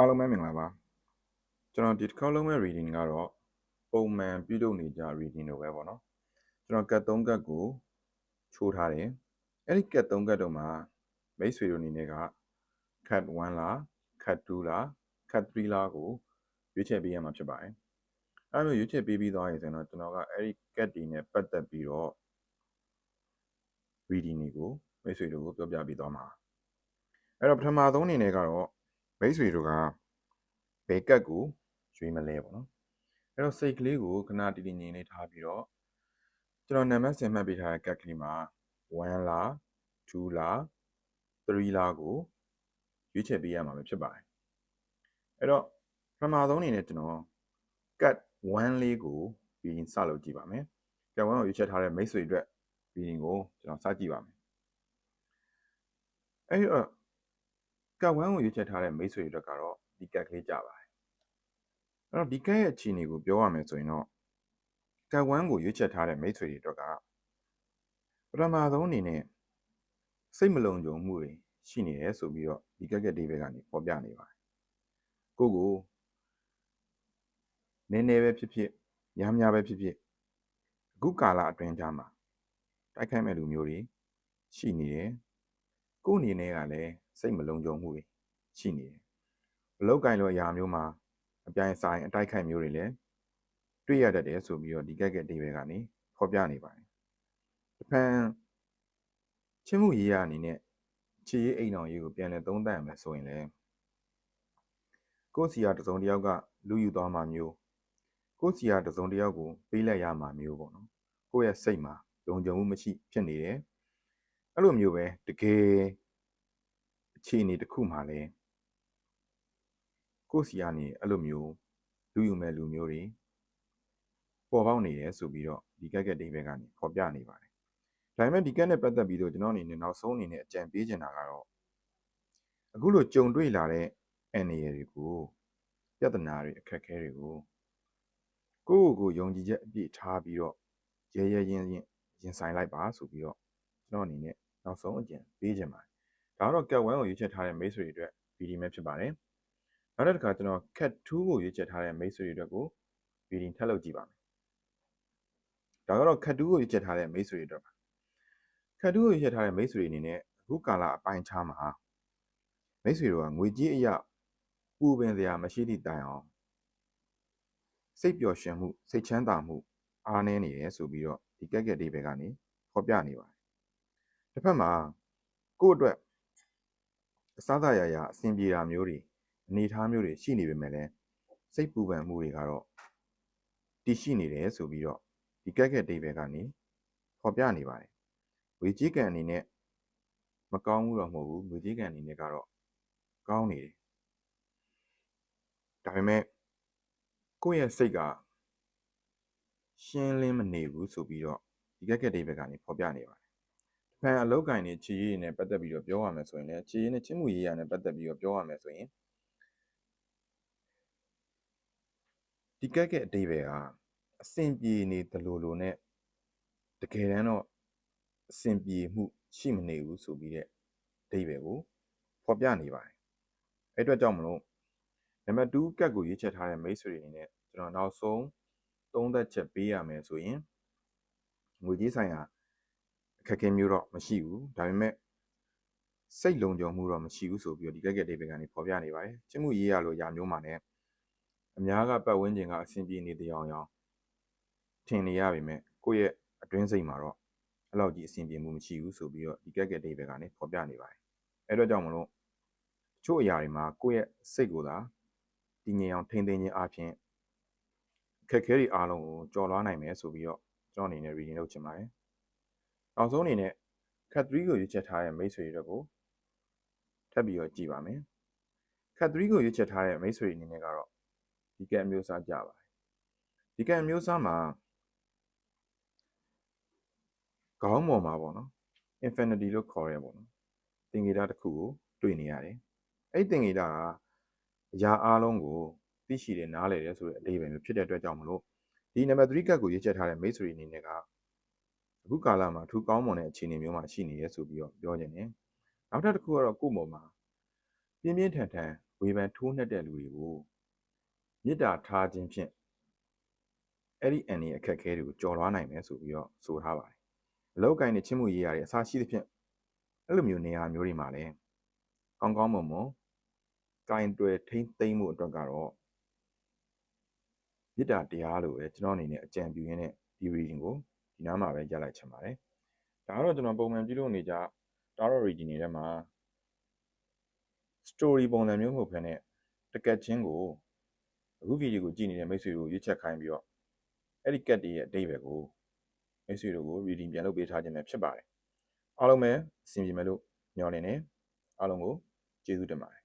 အားလုံးပဲမင်္ဂလာပါကျွန်တော်ဒီတစ်ခေါက်လုံးမဲ့ reading ကတော့ပုံမှန်ပြုလုပ်နေကြ reading လိုပဲပေါ့နော်ကျွန်တော်ကတ်3ကတ်ကိုချိုးထားတယ်အဲ့ဒီကတ်3ကတ်တော့မှာမိတ်ဆွေတို့အနေနဲ့က cut 1လား cut 2လား cut 3လားကိုရွေးချယ်ပေးရမှာဖြစ်ပါတယ်အဲ့လိုရွေးချယ်ပေးပြီးသွားရင်ဆိုတော့ကျွန်တော်ကအဲ့ဒီ cut တွေနဲ့ပတ်သက်ပြီးတော့ reading တွေကိုမိတ်ဆွေတို့ကိုပြောပြပေးသွားမှာအဲ့တော့ပထမဆုံးအနေနဲ့ကတော့ မိတ်ဆွေတို့ကဘယ်ကတ်ကိုရွေးမလဲပေါ့နော်အဲ့တော့စိတ်ကလေးကိုခဏတည်တည်ငြိမ်လေးထားပြီးတော့ကျွန်တော်နံပါတ်ဆင်မှတ်ပေးထားတဲ့ကတ်ကလေးမှာ1လား2လား3လားကိုရွေးချယ်ပေးရမှာပဲဖြစ်ပါတယ်အဲ့တော့ပထမဆုံးအနေနဲ့ကျွန်တော်ကတ်1လေးကိုပြီးရင်စလုပ်ကြည့်ပါမယ်ကတ်1ကိုရွေးချယ်ထားတဲ့မိတ်ဆွေအတွက်ပြီးရင်ကိုကျွန်တော်စကြည့်ပါမယ်အဲ့တော့ ကတ်1ကိုရွေးချယ်ထားတဲ့မိတ်ဆွေတွေအတွက်ကတော့ဒီကတ်ကလေးကြပါတယ်အဲ့တော့ဒီကတ်ရဲ့အခြေအနေကိုပြောရမယ်ဆိုရင်တော့ကတ်1ကိုရွေးချယ်ထားတဲ့မိတ်ဆွေတွေအတွက်ကပထမဆုံးအနေနဲ့စိတ်မလုံခြုံမှုတွေရှိနေတယ်ဆိုပြီးတော့ဒီကက်ကက်ဒေးဘက်ကနေပေါ်ပြနေပါတယ်ကိုကိုနည်းနည်းပဲဖြစ်ဖြစ်များများပဲဖြစ်ဖြစ်အခုကာလအတွင်းကြားမှာတိုက်ခိုက်မဲ့လူမျိုးတွေရှိနေတယ် ကိုအနေနဲ့ကလည်းစိတ်မလုံခြုံမှုတွေရှိနေတယ်ဘလောက်ကင်လိုအရာမျိုးမှာအပြိုင်ဆိုင်အတိုက်ခိုက်မျိုးတွေလည်းတွေ့ရတတ်တယ်ဆိုပြီးတော့ဒီကက်ကက်ဒေးဘက်ကနေဖော်ပြနေပါတယ်တဖန်ချင်းမှုရေးရအနေနဲ့ခြေရေးအိမ်အောင်ရေးကိုပြန်လည်သုံးသပ်ရမယ်ဆိုရင်လည်းကိုယ့်စီယာတစုံတစ်ယောက်ကလူယူသွားမှာမျိုးကိုယ့်စီယာတစုံတစ်ယောက်ကိုပေးလိုက်ရမှာမျိုးပေါ့နော်ကိုယ့်ရဲ့စိတ်မှာလုံခြုံမှုမရှိဖြစ်နေတယ် အဲ့လိုမျိုးပဲတကယ်အခြေအနေတစ်ခုမှလည်းကိုယ့်စီကနေအဲ့လိုမျိုးလူယူမဲ့လူမျိုးတွေပေါ်ပေါက်နေတယ်ဆိုပြီးတော့ဒီကက်ကက်ဒိဗယ်ကနေဖော်ပြနေပါတယ်ဒါပေမဲ့ဒီကက်နဲ့ပတ်သက်ပြီးတော့ကျွန်တော်အနေနဲ့နောက်ဆုံးအနေနဲ့အကြံပေးချင်တာကတော့အခုလိုကြုံတွေ့လာတဲ့အန်ရတွေကိုပြဿနာတွေအခက်အခဲတွေကိုကိုယ့်ကိုယ်ကိုယုံကြည်ချက်အပြည့်ထားပြီးတော့ရဲရဲရင်းရင်းရင်ဆိုင်လိုက်ပါဆိုပြီးတော့ ကျွန်တော်အနေနဲ့နောက်ဆုံးအကြံပေးချင်ပါတယ်ဒါကတော့ကက်1ကိုရွေးချယ်ထားတဲ့မိတ်ဆွေတွေအတွက်ဗီဒီယိုမဲ့ဖြစ်ပါတယ်နောက်တစ်ခါကျွန်တော် cat 2ကိုရွေးချယ်ထားတဲ့မိတ်ဆွေတွေအတွက်ကိုဗီဒီယိုထပ်လုပ်ကြည့်ပါမယ်ဒါကတော့ cat 2ကိုရွေးချယ်ထားတဲ့မိတ်ဆွေတွေအတွက်ပါ cat 2ကိုရွေးချယ်ထားတဲ့မိတ်ဆွေတွေအနေနဲ့အခုကာလအပိုင်းခြားမှာမိတ်ဆွေတို့ကငွေကြေးအရာပူပင်စရာမရှိသည့်တိုင်အောင်စိတ်ပျော်ရွှင်မှုစိတ်ချမ်းသာမှုအားနည်းနေတယ်ဆိုပြီးတော့ဒီကက်ကက်လေးပဲကနေဖော်ပြနေပါတယ် တစ်ဖက်မှာကိုယ့်အတွက်အစားအစာရရအဆင်ပြေတာမျိုးတွေအနေအထားမျိုးတွေရှိနေပေမဲ့လည်းစိတ်ပူပန်မှုတွေကတော့တည်ရှိနေတယ်ဆိုပြီးတော့ဒီကက်ကက်ဒေးဘယ်ကနေဖော်ပြနေပါတယ်ဝေကြီးကံအနေနဲ့မကောင်းဘူးတော့မဟုတ်ဘူးဝေကြီးကံအနေနဲ့ကတော့ကောင်းနေတယ်ဒါပေမဲ့ကိုယ့်ရဲ့စိတ်ကရှင်းလင်းမနေဘူးဆိုပြီးတော့ဒီကက်ကက်ဒေးဘက်ကနေဖော်ပြနေပါတယ် ဖန်အလောက်ကင်နဲ့ခြေရည်နဲ့ပတ်သက်ပြီးတော့ပြောရမယ်ဆိုရင်လည်းခြေရည်နဲ့ချင်းမှုရေးရနဲ့ပတ်သက်ပြီးတော့ပြောရမယ်ဆိုရင်ဒီကက်ကက်အတိပဲကအဆင်ပြေနေသလိုလိုနဲ့တကယ်တမ်းတော့အဆင်ပြေမှုရှိမနေဘူးဆိုပြီးတဲ့အတိပဲကိုဖော်ပြနေပါတယ်အဲ့အတွက်ကြောင့်မလို့နံပါတ်2ကက်ကိုရွေးချယ်ထားတဲ့မိတ်ဆွေတွေအနေနဲ့ကျွန်တော်နောက်ဆုံးသုံးသက်ချက်ပေးရမယ်ဆိုရင်ငွေကြီးဆိုင်ရာ အခက်အခဲမျိုးတော့မရှိဘူးဒါပေမဲ့စိတ်လုံခြုံမှုတော့မရှိဘူးဆိုပြီးတော့ဒီကက်ကက်ဒေးဘယ်ကနေဖော်ပြနေပါတယ်ချစ်မှုရေးရလို့ຢာမျိုးမှာ ਨੇ အများကပတ်ဝန်းကျင်ကအဆင်ပြေနေတဲ့အကြောင်းထင်နေရပေမဲ့ကိုယ့်ရဲ့အတွင်းစိတ်မှာတော့အဲ့လောက်ကြီးအဆင်ပြေမှုမရှိဘူးဆိုပြီးတော့ဒီကက်ကက်ဒေးဘယ်ကနေဖော်ပြနေပါတယ်အဲ့တော့ကြောင့်မလို့တချို့အရာတွေမှာကိုယ့်ရဲ့စိတ်ကိုသာတည်ငြိမ်အောင်ထိန်းသိမ်းခြင်းအပြင်ခက်ခဲတွေအားလုံးကိုကြော်လွှားနိုင်မယ်ဆိုပြီးတော့ကျွန်တော်အနေနဲ့ reading လုပ်ချင်ပါတယ် နောက်ဆုံးအနေနဲ့ cat 3ကိုရွေးချယ်ထားတဲ့မိတ်ဆွေတွေကိုထပ်ပြီးတော့ကြည့်ပါမယ် cat 3ကိုရွေးချယ်ထားတဲ့မိတ်ဆွေအနေနဲ့ကတော့ဒီကက်အမျိုးအစားကြပါတယ်ဒီကက်အမျိုးအစားမှာခေါင်းပေါ်မှာပေါ့နော် infinity လို့ခေါ်ရဲပေါ့နော်သင်္ကေတတစ်ခုကိုတွေ့နေရတယ်အဲ့သင်္ကေတကအရာအလုံးကိုသိရှိတယ်နားလည်တယ်ဆိုတဲ့အဓိပ္ပာယ်မျိုးဖြစ်တဲ့အတွက်ကြောင့်မလို့ဒီနံပါတ်3ကတ်ကိုရွေးချယ်ထားတဲ့မိတ်ဆွေအနေနဲ့က အခုကာလမှာထူကောင်းမွန်တဲ့အခြေအနေမျိုးမှာရှိနေရဲဆိုပြီးတော့ပြောခြင်းနဲ့နောက်ထပ်တစ်ခုကတော့ကိုယ့်ပေါ်မှာပြင်းပြင်းထန်ထန်ဝေဖန်ထိုးနှက်တဲ့လူတွေကိုမေတ္တာထားခြင်းဖြင့်အဲ့ဒီအန်ဒီအခက်အခဲတွေကိုကျော်လွှားနိုင်မယ်ဆိုပြီးတော့ဆိုထားပါတယ်အလောက်ကိုင်းနဲ့ချင်းမှုရေးရတဲ့အစားရှိသဖြင့်အဲ့လိုမျိုးနေရာမျိုးတွေမှာလည်းကောင်းကောင်းမွန်မွန်ကင်တွယ်ထိမ့်သိမ့်မှုအတွက်ကတော့မေတ္တာတရားလို့ပဲကျွန်တော်အနေနဲ့အကြံပြုရင်းနဲ့ဒီ reading ကို ဒီနားမှာပဲရပ်လိုက်ချင်ပါတယ်ဒါကတော့ကျွန်တော်ပုံမှန်ပြုလုပ်နေကြ tarot reading တွေထဲမှာ story ပုံစံမျိုးမဟုတ်ဘဲနဲ့တကက်ချင်းကိုအခုဗီဒီယိုကိုကြည့်နေတဲ့မိတ်ဆွေတို့ရွေးချက်ခိုင်းပြီးတော့အဲ့ဒီကက်တွေရဲ့အတိတ်ပဲကိုမိတ်ဆွေတို့ကို reading ပြန်လုပ်ပေးထားခြင်းပဲဖြစ်ပါတယ်အားလုံးပဲအဆင်ပြေမယ်လို့ညွှန်နေတယ်အားလုံးကိုကျေးဇူးတင်ပါတယ်